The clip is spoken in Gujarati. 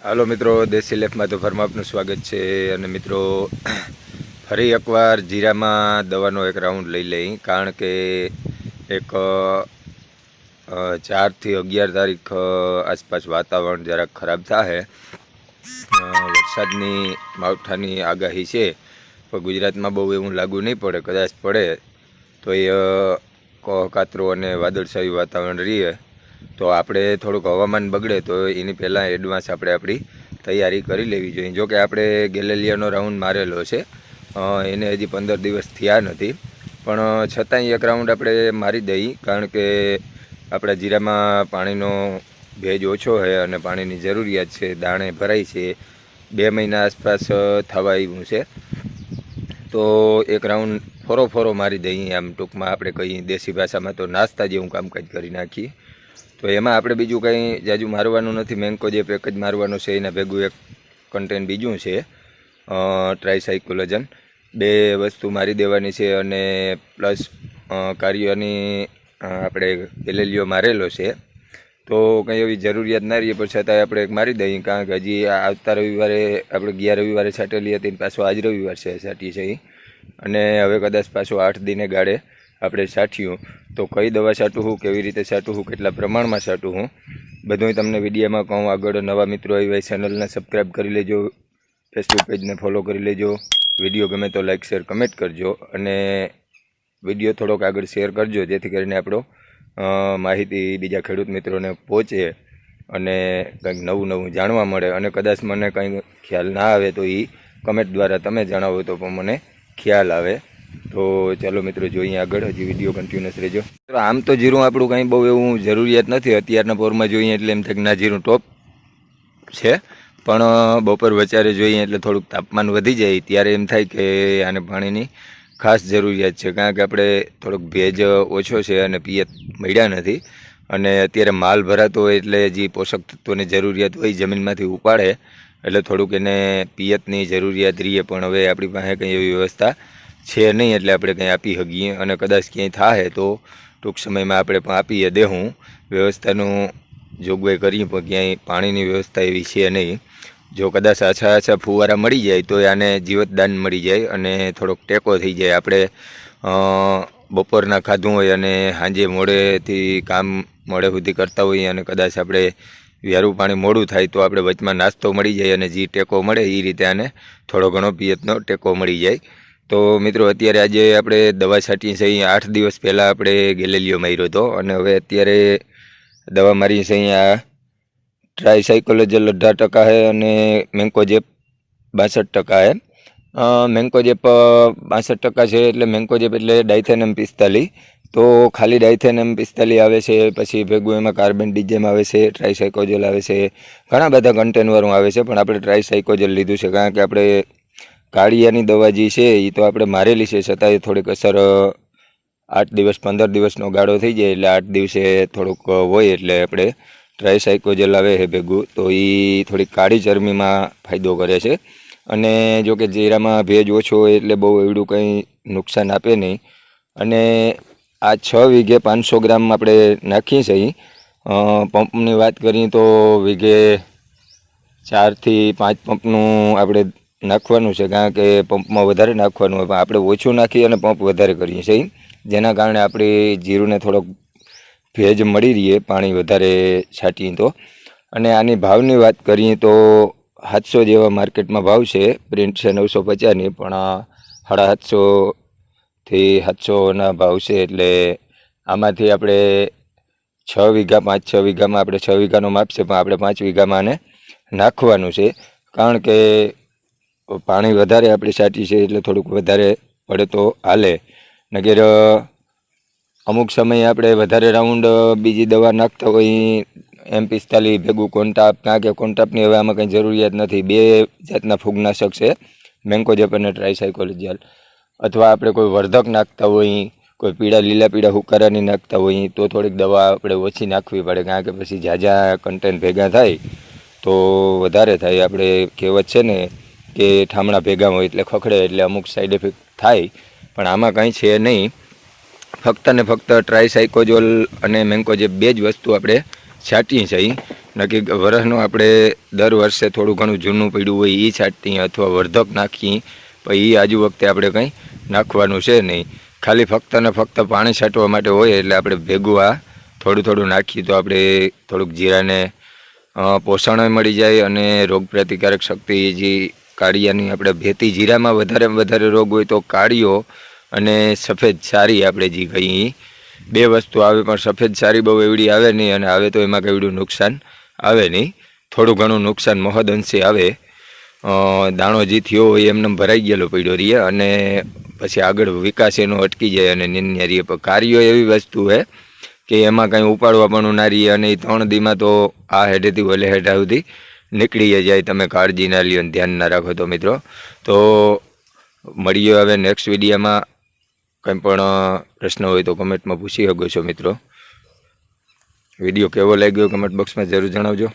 હાલો મિત્રો, દેશી લેફમાં તો ફરમાં આપનું સ્વાગત છે અને મિત્રો, ફરી એકવાર જીરામાં દવાનો એક રાઉન્ડ લઈ લઈ, કારણ કે એક ચારથી અગિયાર તારીખ આસપાસ વાતાવરણ જરાક ખરાબ થાય વરસાદની, માવઠાની આગાહી છે, પણ ગુજરાતમાં બહુ એવું લાગુ નહીં પડે, કદાચ પડે, તો એ કોહકાતરો કાતરો અને વાદળછાયું વાતાવરણ રહીએ. તો આપણે થોડુંક હવામાન બગડે તો એની પહેલાં એડવાન્સ આપણે આપણી તૈયારી કરી લેવી જોઈએ. જોકે આપણે ગેલેલિયાનો રાઉન્ડ મારેલો છે. એને હજી પંદર દિવસ થયા નથી. પણ છતાંય એક રાઉન્ડ આપણે મારી દઈએ કારણ કે આપણા જીરામાં પાણીનો ભેજ ઓછો છે અને પાણીની જરૂરિયાત છે, દાણે ભરાય છે. બે મહિના આસપાસ થવા આવ્યું છે. તો એક રાઉન્ડ ફોરો ફોરો મારી દઈએ આમ ટૂંકમાં આપણે કહીએ દેશી ભાષામાં તો નાસ્તા જેવું કામકાજ કરી નાખીએ. તો એમાં આપણે બીજું કંઈ જાજુ મારવાનું નથી. મેંકો જે પેક જ મારવાનું છે, એના ભેગું એક કન્ટેન બીજું છે ટ્રાયસાઇકોલોજન બે વસ્તુ મારી દેવાની છે અને પ્લસ કાર્યની આપણે એલેલીઓ મારેલો છે. તો કંઈ એવી જરૂરિયાત ના રહીએ પણ છતાંય આપણે એક મારી દઈએ, કારણ કે હજી આવતા રવિવારે, આપણે ગયા રવિવારે છાંટેલી હતી પાછો આજ રવિવાર છે છાંટી છે. અને હવે કદાચ પાછો આઠ દિને ગાળે આપણે છાંટ્યું તો કઈ દવા છાંટું હું, કેવી રીતે છાંટું હું, કેટલા પ્રમાણમાં છાંટું હું બધું તમને વિડીયોમાં કહું. આગળ નવા મિત્રો આવી ચેનલને સબસ્ક્રાઈબ કરી લેજો ફેસબુક પેજને ફોલો કરી લેજો. વીડિયો ગમે તો લાઈક શેર કમેન્ટ કરજો અને વીડિયો થોડોક આગળ શેર કરજો, જેથી કરીને આપણો માહિતી બીજા ખેડૂત મિત્રોને પહોંચે અને કંઈક નવું નવું જાણવા મળે. અને કદાચ મને કંઈ ખ્યાલ ના આવે તો એ કમેન્ટ દ્વારા તમે જણાવો તો પણ મને ખ્યાલ આવે. તો ચાલો મિત્રો જોઈએ આગળ, હજી વીડિયો કન્ટિન્યુઅસ રહેજો. મિત્રો આમ તો જીરું આપણું કંઈ બહુ એવું જરૂરિયાત નથી. અત્યારના પોરમાં જોઈએ એટલે એમ થાય ના, જીરું ટોપ છે. પણ બપોર વચારે જોઈએ એટલે થોડુંક તાપમાન વધી જાય. ત્યારે એમ થાય કે આને પાણીની ખાસ જરૂરિયાત છે. કારણ કે આપણે થોડોક ભેજ ઓછો છે અને પિયત મળ્યા નથી. અને અત્યારે માલ ભરાતો હોય એટલે જે પોષક તત્વોની જરૂરિયાત હોય જમીનમાંથી ઉપાડે. એટલે થોડુંક એને પિયતની જરૂરિયાત રહીએ. પણ હવે આપણી પાસે કંઈ એવી વ્યવસ્થા છે નહીં એટલે આપણે કંઈ આપી શકીએ અને કદાચ ક્યાંય થાય તો ટૂંક સમયમાં આપણે પણ આપીએ દેહું. વ્યવસ્થાનું જોગવાઈ કરીએ પણ ક્યાંય પાણીની વ્યવસ્થા એવી છે નહીં. જો કદાચ આછા આછા ફુવારા મળી જાય તો આને જીવતદાન મળી જાય અને થોડોક ટેકો થઈ જાય. આપણે બપોરના ખાધું હોય અને સાંજે મોડેથી કામ મોડે સુધી કરતા હોઈએ અને કદાચ આપણે વ્યારું પાણી મોડું થાય તો આપણે વચમાં નાસ્તો મળી જાય અને જે ટેકો મળે એ રીતે આને થોડો ઘણો પિયતનો ટેકો મળી જાય. તો મિત્રો, અત્યારે આજે આપણે દવા છાંટીએ છીએ આઠ દિવસ પહેલાં આપણે ગેલેલિયો માર્યો હતો અને હવે અત્યારે દવા મારી છે અહીંયા ટ્રાયસાઇકોલોજલ અઢાર ટકા છે અને મેન્કોજેપ બાસઠ ટકા છે મેન્કોજેપ બાસઠ ટકા છે એટલે મેન્કોજેપ એટલે ડાયથેનમ પિસ્તાલીસ. તો ખાલી ડાયથેનમ પિસ્તાલીસ આવે છે, પછી ભેગું એમાં કાર્બન ડીજેમ આવે છે ટ્રાયસાઇકોજલ આવે છે, ઘણા બધા કન્ટેનવરો આવે છે, પણ આપણે ટ્રાયસાઇકોજલ લીધું છે, કારણ કે આપણે કાળિયાની દવા જે છે એ તો આપણે મારેલી છે, છતાંય થોડીક અસર આઠ દિવસ, પંદર દિવસનો ગાળો થઈ જાય એટલે આઠ દિવસે થોડુંક હોય એટલે આપણે ટ્રાયસાઇકોજલ આવે છે ભેગું, તો એ થોડીક કાળી ચરમીમાં ફાયદો કરે છે. અને જો કે જીરામાં ભેજ ઓછો હોય એટલે બહુ એવડું કંઈ નુકસાન આપે નહીં. અને આ છ વીઘે પાંચસો ગ્રામ આપણે નાખીએ છીએ. પંપની વાત કરીએ તો વીઘે ચારથી પાંચ પંપનું આપણે નાખવાનું છે, કારણ કે પંપમાં વધારે નાખવાનું હોય, પણ આપણે ઓછું નાખી અને પંપ વધારે કરીએ છીએ જેના કારણે આપણે જીરુને થોડોક ભેજ મળી રહીએ, પાણી વધારે છાંટીએ તો. અને આની ભાવની વાત કરીએ તો સાતસો જેવા માર્કેટમાં ભાવ છે, પ્રિન્ટ છે નવસો પચાસની, પણ સાડા સાતસોથી સાતસોના ભાવ છે, એટલે આમાંથી આપણે છ વીઘા, પાંચ છ વીઘામાં આપણે છ વીઘાનો માપ છે, પણ આપણે પાંચ વીઘામાં આને નાખવાનું છે, કારણ કે પાણી વધારે આપણે સાચી છે એટલે થોડુંક વધારે પડે તો હાલે. નગર અમુક સમયે આપણે વધારે રાઉન્ડ બીજી દવા નાખતા હોય, એમ પિસ્તાલીસ ભેગું કોન્ટાપ કાં કે કોન્ટાપની હવે આમાં કંઈ જરૂરિયાત નથી. બે જાતના ફૂગનાશક છે, મેન્કોજેપ અને ટ્રાયસાઇકોલોજિયલ અથવા આપણે કોઈ વર્ધક નાખતા હોય, કોઈ પીળા, લીલા પીળા હુકારાની નાખતા હોય, તો થોડીક દવા આપણે ઓછી નાખવી પડે, કારણ કે પછી ઝાઝા કન્ટેન્ટ ભેગા થાય, તો વધારે થાય. આપણે કહેવત છે ને કે ઠામણા ભેગા હોય એટલે ખખડે એટલે અમુક સાઈડ ઇફેક્ટ થાય, પણ આમાં કંઈ છે નહીં. ફક્ત ને ફક્ત ટ્રાયસાઇકોજોલ અને મેન્કોજેબ બે જ વસ્તુ આપણે છાંટીએ છીએ. નક્કી વરસનું આપણે દર વર્ષે થોડું ઘણું જૂનું પડ્યું હોય એ છાંટીએ અથવા વર્ધક નાખીએ, પણ એ આજુ વખતે આપણે કંઈ નાખવાનું છે નહીં. ખાલી ફક્ત ને ફક્ત પાણી છાંટવા માટે હોય એટલે આપણે ભેગું આ થોડું થોડું નાખીએ તો આપણે થોડુંક જીરાને પોષણ મળી જાય અને રોગ પ્રતિકારક શક્તિ જે કાળિયાની આપણે ભેતી જીરામાં વધારે વધારે રોગ હોય તો કાળીઓ અને સફેદ સારી આપણે જે કહીએ બે વસ્તુ આવે પણ સફેદ સારી બહુ એવડી આવે નહીં અને આવે તો એમાં કેવડું નુકસાન આવે નહીં. થોડું ઘણું નુકસાન મહદ અંશે આવે. દાણો જે થયો હોય એમને ભરાઈ ગયેલો પડ્યો રહીએ અને પછી આગળ વિકાસ એનો અટકી જાય અને નિન્ય રહીએ. પણ કાર્યો એવી વસ્તુ છે કે એમાં કંઈ ઉપાડવા પણ ના રહીએ અને એ ત્રણ દીમાં તો આ હેઠેથી ઓલે હેઠા સુધી નીકળી જાય, તમે કાળજી ના લ્યો ધ્યાન ના રાખો તો મિત્રો. તો મળીએ હવે નેક્સ્ટ વિડીયોમાં કંઈ પણ પ્રશ્ન હોય તો કમેન્ટમાં પૂછી શકો છો મિત્રો. વીડિયો કેવો લાગ્યો? કમેન્ટ બોક્સમાં જરૂર જણાવજો.